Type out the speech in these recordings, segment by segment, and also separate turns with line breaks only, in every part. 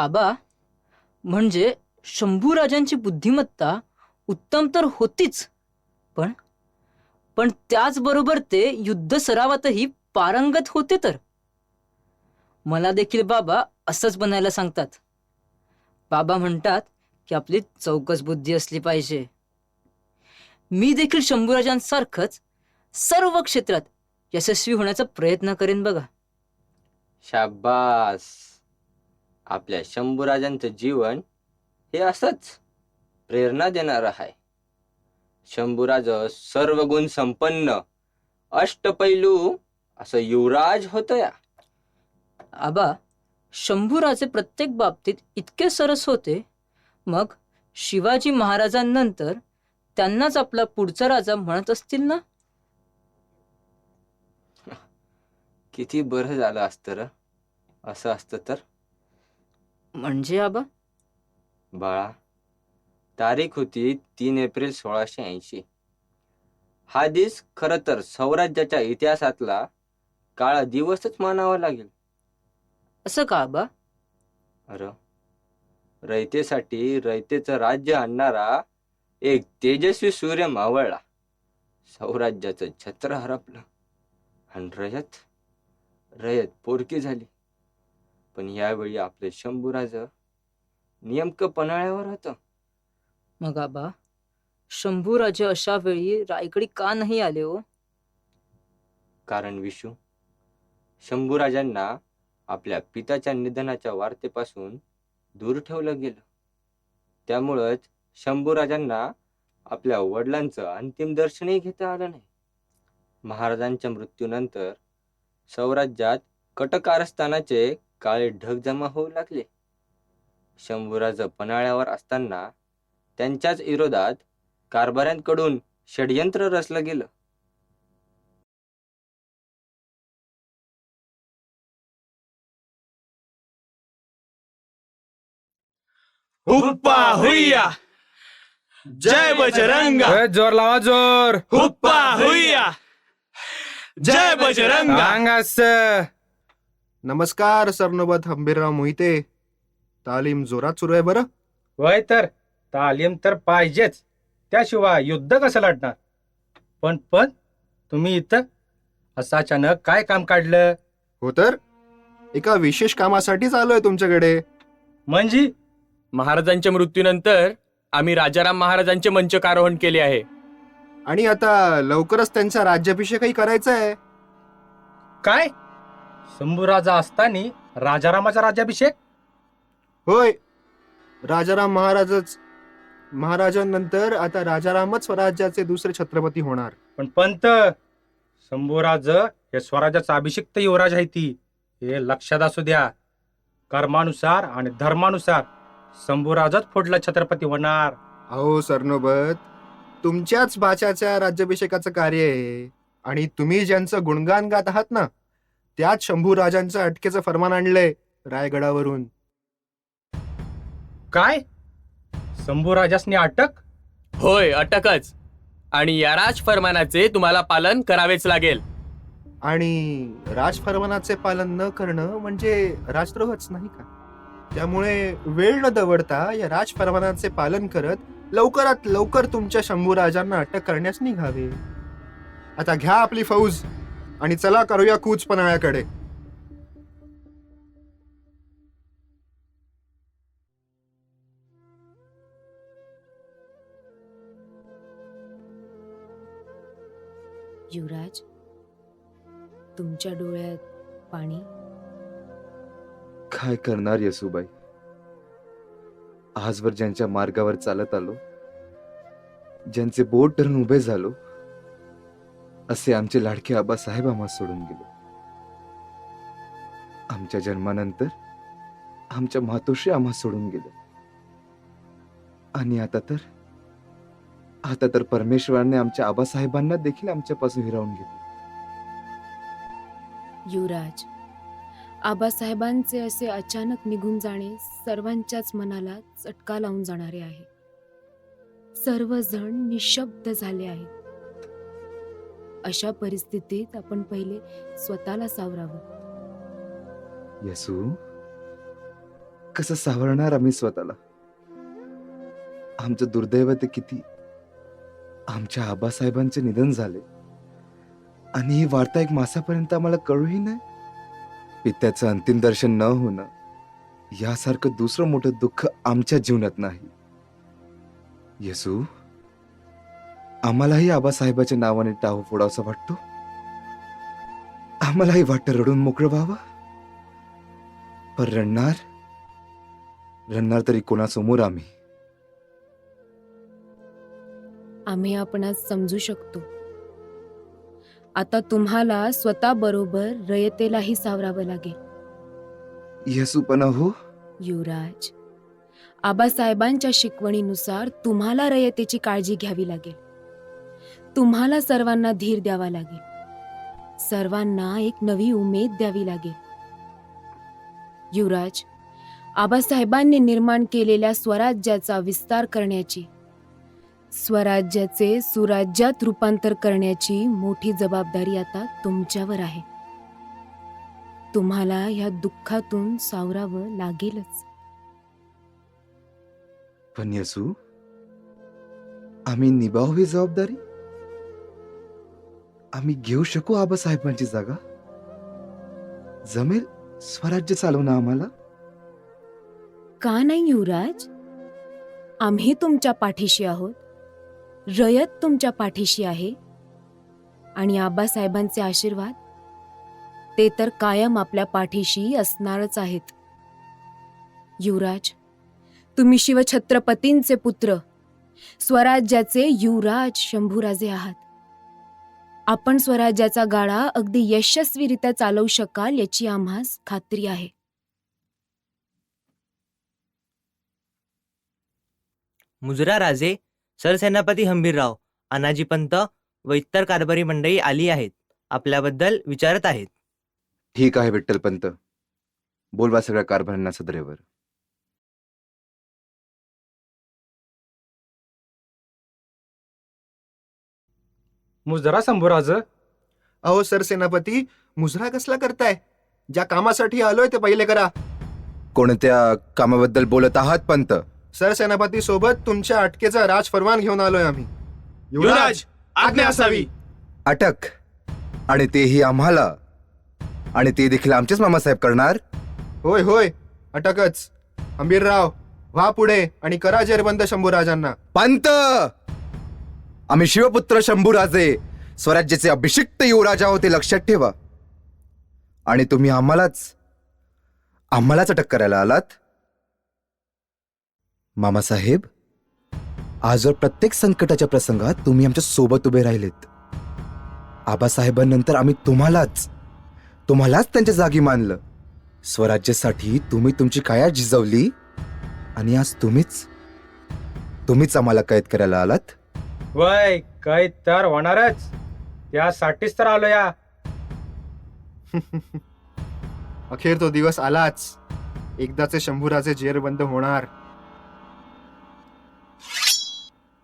आबा म्हणजे शंभूराजांची बुद्धिमत्ता उत्तम तर होतीच पण पण त्याचबरोबर ते युद्ध सरावातही पारंगत होते तर. मला देखील बाबा असंच बनायला सांगतात. बाबा म्हणतात की आपली चौकस बुद्धी असली पाहिजे. मी देखील शंभूराजांसारखंच सर्व क्षेत्रात यशस्वी होण्याचा प्रयत्न करेन बघा.
शाबास! आपल्या शंभूराजांचं जीवन हे असंच प्रेरणा देणार आहे. शंभूराज सर्व गुण संपन्न अष्टपैलू असं युवराज होत या
आबा शंभूराजे प्रत्येक बाबतीत इतके सरस होते. मग शिवाजी महाराजांनंतर त्यांनाच आपला पुढचा राजा म्हणत असतील ना?
किती बरं झालं असतं र. असं असतं तर?
म्हणजे आबा?
बाळा तारीख होती तीन एप्रिल सोळाशे ऐंशी. हा दिस खर तर स्वराज्याच्या इतिहासातला काळा दिवसच मानावा लागेल.
असं का आबा?
अर रयतेसाठी रयतेचं राज्य आणणारा एक तेजस्वी सूर्य मावळला. स्वराज्याचं छत्र हरपलं. आणि रयत रयत पोरकी झाली. पण यावेळी आपले शंभूराज नेमकं पन्हाळ्यावर होतं.
मग आबा शंभूराजे अशा वेळी रायगडी का नाही आले हो?
कारण विशू शंभूराजांना आपल्या पिताच्या निधनाच्या वार्तेपासून दूर ठेवलं गेलं. त्यामुळंच शंभूराजांना आपल्या वडिलांचं अंतिम दर्शनही घेता आलं नाही. महाराजांच्या मृत्यूनंतर स्वराज्यात कटकारस्थानाचे काळे ढग जमा होऊ लागले. शंभूराज पन्हाळ्यावर असताना त्यांच्याच विरोधात कारभाऱ्यांकडून षडयंत्र रचलं गेलं.
हुप्पा हुय्या जय बजरंगा!
ए, जोर लावा जोर!
हुप्पा हुय्या जय बजरंगा!
नमस्कार सरनोबत हंबीरराव मोहिते. तालीम जोरात सुरू आहे बरं?
वय तर तालीम तर पाहिजेच. त्याशिवाय युद्ध कसं लढणार? पण पण तुम्ही इथं असं अचानक काय काम काढलं?
हो तर एका विशेष कामासाठीच आलोय तुमच्याकडे.
म्हणजे?
महाराजांच्या मृत्यूनंतर आम्ही राजाराम महाराजांचे मंचकारोहण केले आहे.
आणि आता लवकरच त्यांचा राज्याभिषेकही करायचा आहे.
काय? शंभूराजा असताना राजारामाचा राज्याभिषेक?
होय. राजाराम महाराजच महाराजांनंतर आता राजारामच स्वराज्याचे दुसरे छत्रपती होणार.
पण पंत शंभूराज हे स्वराज्याचा अभिषिक्त युवराज आहे ती. हे लक्षात असू द्या. कर्मानुसार आणि धर्मानुसार शंभूराजच पुढला छत्रपती होणार.
अहो सरनोबत तुमच्याच बाच्याच्या राज्याभिषेकाचं कार्य आहे. आणि तुम्ही ज्यांचं गुणगान गात आहात ना त्याच शंभू राजांचं अटकेचं फरमान आणलंय रायगडावरून.
काय? शंभूराजासनी अटक?
होय अटकच. आणि या राज फरमानाचे तुम्हाला पालन करावेच लागेल.
आणि राजफरमानाचे पालन न करणं म्हणजे राजद्रोहच नाही का? त्यामुळे वेळ न दवडता या राजफरमानाचे पालन करत लवकरात लवकर तुमच्या शंभू राजांना अटक करण्यास निघावे. आता घ्या आपली फौज. आणि चला करूया कूच पन्हाळ्याकडे.
युवराज तुमच्या डोळ्यात पाणी?
काय करणार येसुबाई? आजवर ज्यांच्या मार्गावर चालत आलो ज्यांचे बोट धरून उभे झालो असे आमचे लाडके आबासाहेब आम्हाला सोडून गेले. आमच्या जन्मानंतर आमच्या मातोश्री आम्हा सोडून गेले. आणि आता तर आता तर परमेश्वराने आमच्या आबासाहेबांना देखील आमच्यापासून हिरावून घेतले.
युवराज आबासाहेबांचे असे अचानक निघून जाणे सर्वांच्याच मनाला चटका लावून जाणारे आहे. सर्वजण निशब्द झाले आहेत. अशा परिस्थितीत आपण पहिले स्वतःला सावरावं.
येसू कसं सावरणार आम्ही स्वतःला? आमचं दुर्दैव ते किती? आमच्या आबासाहेबांचे निधन झाले. आणि ही वार्ता एक मासापर्यंत आम्हाला कळूही नाही. पित्याचं अंतिम दर्शन न होणं यासारखं दुसरं मोठं दुःख आमच्या जीवनात नाही. येसू आम्हालाही आबासाहेबाच्या नावाने टाहू फोडावसा वाटतो? आम्हालाही वाटतं रडून मोकळं व्हावं? पण रडणार? रडणार तरी कोणासमोर आम्ही?
आम्ही आपणास समजू शकतो. आता तुम्हाला स्वतः बरोबर रयतेलाही सावरावं लागेल.
हो.
युवराज आबासाहेबांच्या शिकवणीनुसार तुम्हाला रयतेची काळजी घ्यावी लागेल. तुम्हाला सर्वांना धीर द्यावा लागेल. सर्वांना एक नवी उमेद द्यावी लागेल. युवराज आबासाहेबांनी निर्माण केलेल्या स्वराज्याचा विस्तार करण्याची स्वराज्याचे सुराज्यात रूपांतर करण्याची मोठी जबाबदारी आता तुमच्यावर आहे. तुम्हाला ह्या दुःखातून सावरावं लागेलच.
पण यसू आम्ही निभावू ही जबाबदारी? आम्ही घेऊ शकू आबासाहेबांची जागा? जमेल स्वराज्य चालवणं आम्हाला?
का नाही युवराज? आम्ही तुमच्या पाठीशी आहोत. रयत तुमच्या पाठीशी आहे. आणि आबासाहेबांचे आशीर्वाद? ते तर कायम आपल्या पाठीशी असणारच आहेत. युवराज तुम्ही शिवछत्रपतींचे पुत्र. स्वराज्याचे युवराज शंभूराजे आहात. आपण स्वराज्याचा गाडा अगदी यशस्वीरित्या चालवू शकाल याची आम्हास खात्री आहे.
मुजरा राजे सरसेनापती हंबीरराव अनाजी पंत व इतर कारभारी मंडळी आली आहेत. आपल्याबद्दल विचारत आहेत.
ठीक आहे विठ्ठलपंत. बोलवा सगळ्या कारभारांना सदरेवर.
मुजरा शंभूराज
अहो सर सेनापती मुजरा कसला करताय? ज्या कामासाठी आलोय ते पहिले करा.
कोणत्या कामाबद्दल बोलत आहात पंत?
सर सेनापती सोबत तुमच्या अटकेचा राज फरमान घेऊन आलोय आम्ही.
युवराज आज्ञा असावी.
अटक. आणि तेही आम्हाला. आणि ते देखील आमचेच मामासाहेब करणार?
होय होय. अटकच. अंबीरराव व्हा पुढे आणि करा जेरबंद शंभूराजांना.
पंत! आम्ही शिवपुत्र शंभूराजे स्वराज्याचे अभिषिक्त युवराजा होते ते लक्षात ठेवा. आणि तुम्ही आम्हालाच आम्हालाच अटक करायला आलात? मामासाहेब आजवर प्रत्येक संकटाच्या प्रसंगात तुम्ही आमच्यासोबत उभे राहिलेत. आबासाहेबांनंतर आम्ही तुम्हालाच तुम्हालाच त्यांच्या जागी मानलं. स्वराज्यासाठी तुम्ही तुमची काया झिजवली आणि आज तुम्हीच तुम्हीच आम्हाला कैद करायला आलात?
वय काय तर होणारच. त्यासाठीच तर आलो या
अखेर तो दिवस आलाच. एकदाचे शंभूराजे जेरबंद होणार.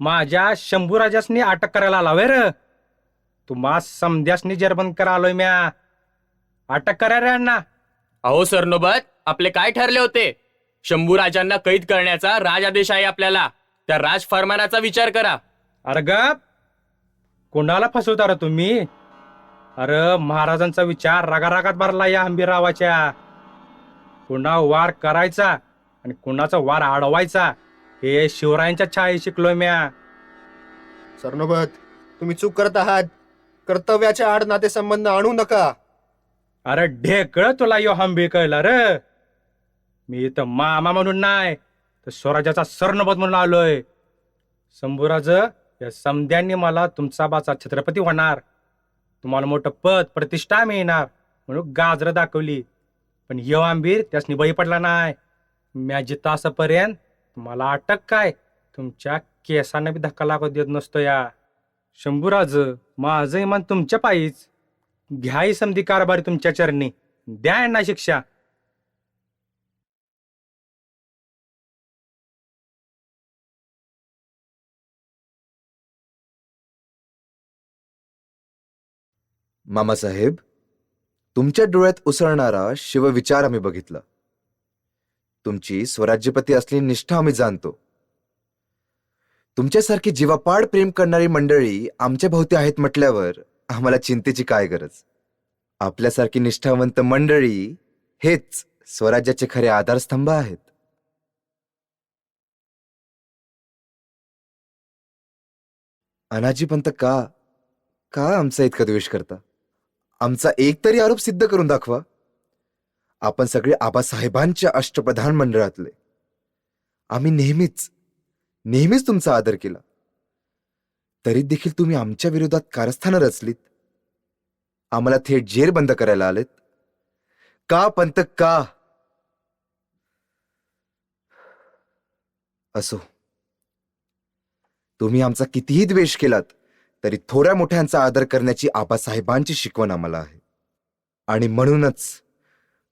माझ्या शंभूराजासनी अटक करायला आला र? तुम्हा समध्यासनी जरबंद करा आलोय म्या. अटक करा रे अण्णा.
अहो सरनोबत आपले काय ठरले होते? शंभू राजांना कैद करण्याचा राजादेश आहे आपल्याला. त्या राज फरमानाचा विचार करा.
अरे गप कोणाला फसवता रे तुम्ही? अरे महाराजांचा विचार रागारागात भरला या हंबीररावाच्या. कुणा वार करायचा आणि कुणाचा वार अडवायचा हे शिवरायांच्या छाये शिकलोय म्या.
सरनोबत तुम्ही चूक करत आहात. कर्तव्याच्या आड नातेसंबंध आणू नका.
अरे ढेकळ तुला यो हंबी कळला र. मी इथं मामा म्हणून नाही तर स्वराज्याचा सरनबत म्हणून आलोय. शंभूराज या समध्यांनी मला तुमचा बाचा छत्रपती होणार. तुम्हाला मोठं पद प्रतिष्ठा मिळणार म्हणून गाजरं दाखवली. पण यो आंबीर त्यासनी बळी पडला नाही. म्या तासापर्यंत तुम्हाला अटक काय? तुमच्या केसांना बी धक्का लागू देत नसतो या. शंभूराज माझं इमान तुमच्या पायीच. घ्या ही समधी कारभारी तुमच्या चरणी. द्या यांना शिक्षा.
मामासाहेब तुमच्या डोळ्यात उसळणारा शिवविचार आम्ही बघितला. तुमची स्वराज्यपती असलेली निष्ठा आम्ही जाणतो. तुमच्यासारखी जीवापाड प्रेम करणारी मंडळी आमच्या भोवती आहेत म्हटल्यावर आम्हाला चिंतेची काय गरज? आपल्यासारखी निष्ठावंत मंडळी हेच स्वराज्याचे खरे आधारस्तंभ आहेत. अनाजी पंत का का आमचा इतका द्वेष करता? आमचा एक तरी आरोप सिद्ध करून दाखवा. आपण सगळे आबासाहेबांच्या अष्टप्रधान मंडळातले. आम्ही नेहमीच नेहमीच तुमचा आदर केला. तरी देखील तुम्ही आमच्या विरोधात कारस्थानं रचलीत. आम्हाला थेट जेर बंद करायला आलेत. का पंत का? असो. तुम्ही आमचा कितीही द्वेष केलात तरी थोड्या मोठ्यांचा आदर करण्याची आबासाहेबांची शिकवण आम्हाला आहे. आणि म्हणूनच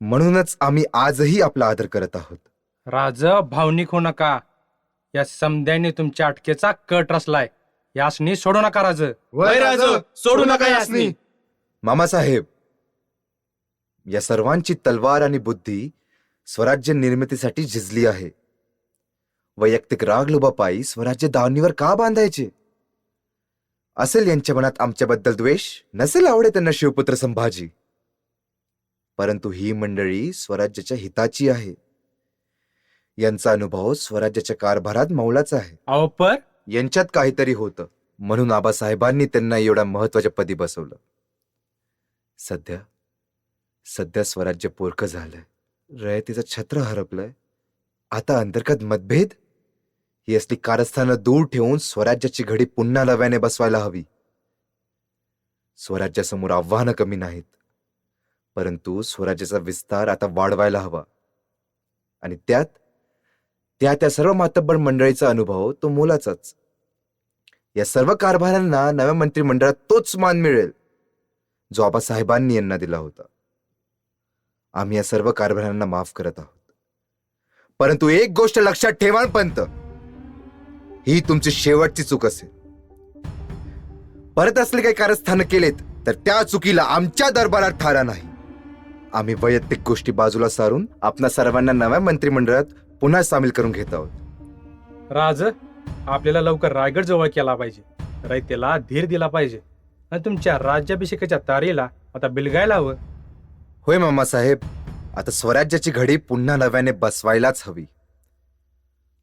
म्हणूनच आम्ही आजही आपला आदर करत आहोत.
राज भावनिक हो नका. या समद्याने तुमच्या अटकेचा कट रचलाय. यासनी सोडू नका राज.
वय राज, सोडू नका यासनी.
मामासाहेब या सर्वांची तलवार आणि बुद्धी स्वराज्य निर्मितीसाठी झिजली आहे. वैयक्तिक राग लोभापायी स्वराज्य दावणीवर का बांधायचे? असेल यांच्या मनात आमच्याबद्दल द्वेष? नसेल आवडे त्यांना शिवपुत्र संभाजी. परंतु ही मंडळी स्वराज्याच्या हिताची आहे. यांचा अनुभव स्वराज्याच्या कारभारात मौलाचा आहे.
अहो पर?
यांच्यात काहीतरी होतं. म्हणून आबासाहेबांनी त्यांना एवढ्या महत्त्वाच्या पदी बसवलं. सध्या सध्या स्वराज्य पोरकं झालंय. रयतीचं छत्र हरपलंय. आता अंतर्गत मतभेद ही असली कारस्थानं दूर ठेवून स्वराज्याची घडी पुन्हा नव्याने बसवायला हवी. स्वराज्यासमोर आव्हानं कमी नाहीत. परंतु स्वराज्याचा विस्तार आता वाढवायला हवा. आणि त्यात त्या त्या सर्व मातब्बर मंडळीचा अनुभव तो मोलाचाच. या सर्व कारभारांना नव्या मंत्रिमंडळात तोच मान मिळेल जो आबासाहेबांनी यांना दिला होता. आम्ही या सर्व कारभारांना माफ करत आहोत. परंतु एक गोष्ट लक्षात ठेवाल पंत. ही तुमची शेवटची चूक असेल. परत असले काही कारस्थान केलेत तर त्या चुकीला आमच्या दरबारात थारा नाही. आम्ही वैयक्तिक गोष्टी बाजूला सारून आपणा सर्वांना नव्या मंत्रिमंडळात पुन्हा सामील करून घेत आहोत.
राज आपल्याला लवकर रायगड जवळ केला पाहिजे. रयतेला धीर दिला पाहिजे. आणि तुमच्या राज्याभिषेकाच्या तारीला आता बिलगायला हवं.
होय मामासाहेब आता स्वराज्याची घडी पुन्हा नव्याने बसवायलाच हवी.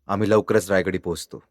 आम्ही लवकरच रायगडी पोहोचतो.